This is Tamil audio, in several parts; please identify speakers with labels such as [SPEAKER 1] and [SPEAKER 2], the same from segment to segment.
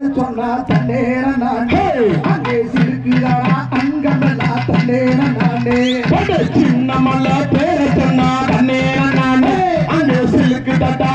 [SPEAKER 1] சொன்னா தண்டேன நானே. அங்கே சிரிக்குதாடா அங்கமல்லா தண்டேன நானே.
[SPEAKER 2] சின்னமல்ல பேர சொன்னா
[SPEAKER 1] தண்டேன நானே.
[SPEAKER 2] அங்கே
[SPEAKER 1] சிரிக்குதாடா.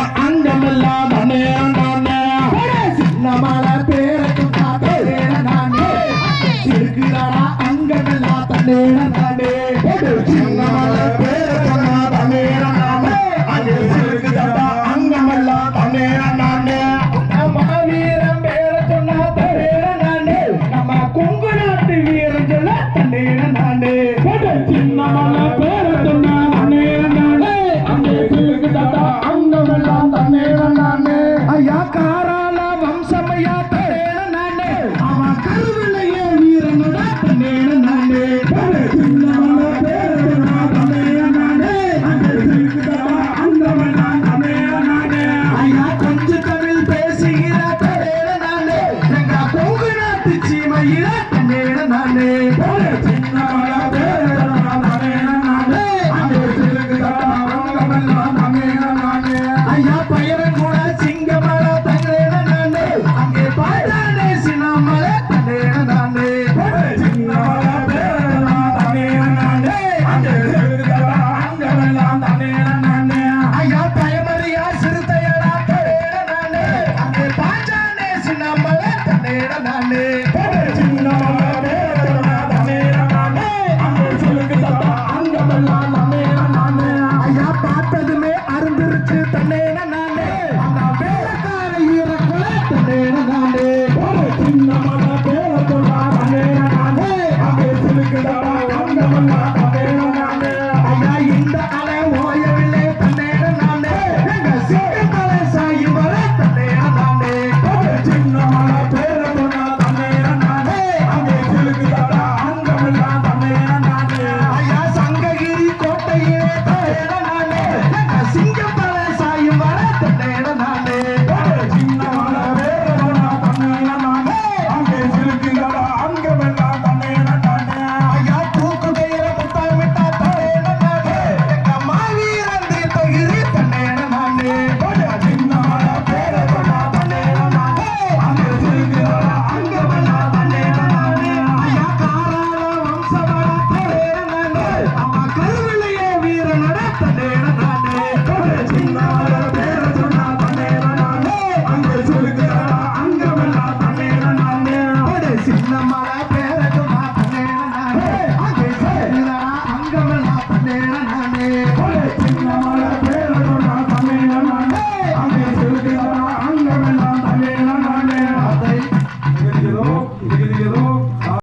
[SPEAKER 1] சின்னமலை சின்னமலை பேரட்டுமா பண்ணேன அங்கமெல்லாம் பண்ணேன.